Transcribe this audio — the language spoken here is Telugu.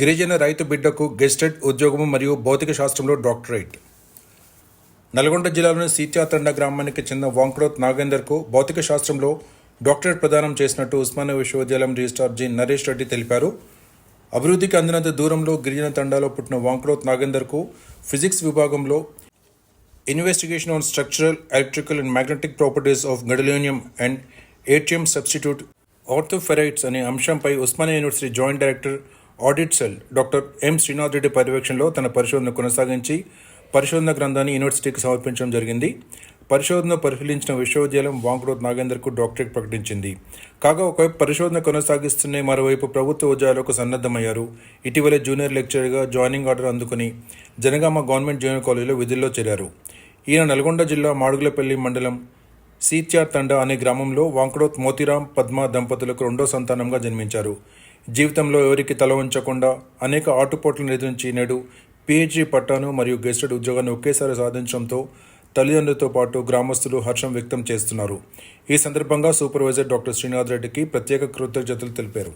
గిరిజన రైతు బిడ్డకు గెస్టెడ్ ఉద్యోగము మరియు భౌతిక శాస్త్రంలో డాక్టరేట్. నల్గొండ జిల్లాలోని సీత్యాతండ గ్రామానికి చెందిన వాంక్రోత్ నాగేందర్కు భౌతిక శాస్త్రంలో డాక్టరేట్ ప్రదానం చేసినట్టు ఉస్మానియా విశ్వవిద్యాలయం రిజిస్ట్రార్ జి. నరేష్ రెడ్డి తెలిపారు. అభివృద్ధికి అందినంత దూరంలో గిరిజన తండాలో పుట్టిన వాంక్రోత్ నాగేందర్కు ఫిజిక్స్ విభాగంలో investigation on structural electrical and magnetic properties of gadolinium and ATM substitute orthoferrites అనే అంశంపై Osmania university joint director audit cell doctor M Srinath Reddy పర్యవేక్షణలో తన పరిశోధన కొనసాగించి పరిశోధన గ్రంథాన్ని యూనివర్సిటీకి సమర్పించడం జరిగింది. పరిశోధన పరిశీలించిన విశ్వవిద్యాలయం వాంక్రోత్ నాగేందర్కు డాక్టరేట్ ప్రకటించింది. కాగా ఒకవైపు పరిశోధన కొనసాగిస్తూనే మరోవైపు ప్రభుత్వ ఉద్యోగాలకు సన్నద్ధమయ్యారు. ఇటీవలే జూనియర్ లెక్చరర్గా జాయినింగ్ ఆర్డర్ అందుకుని జనగామ గవర్నమెంట్ జూనియర్ కాలేజీలో విధుల్లో చేరారు. ఈయన నల్గొండ జిల్లా మాడుగులపల్లి మండలం సీత్యార్ తండ అనే గ్రామంలో వాంకడోత్ మోతిరాం పద్మ దంపతులకు రెండో సంతానంగా జన్మించారు. జీవితంలో ఎవరికి తల ఉంచకుండా అనేక ఆటుపోట్లను ఎదురించి నేడు పిహెచ్డి పట్టాను మరియు గెస్టెడ్ ఉద్యోగాన్ని ఒకేసారి సాధించడంతో తల్లిదండ్రులతో పాటు గ్రామస్తులు హర్షం వ్యక్తం చేస్తున్నారు. ఈ సందర్భంగా సూపర్వైజర్ డాక్టర్ శ్రీనాథ్ రెడ్డికి ప్రత్యేక కృతజ్ఞతలు తెలిపారు.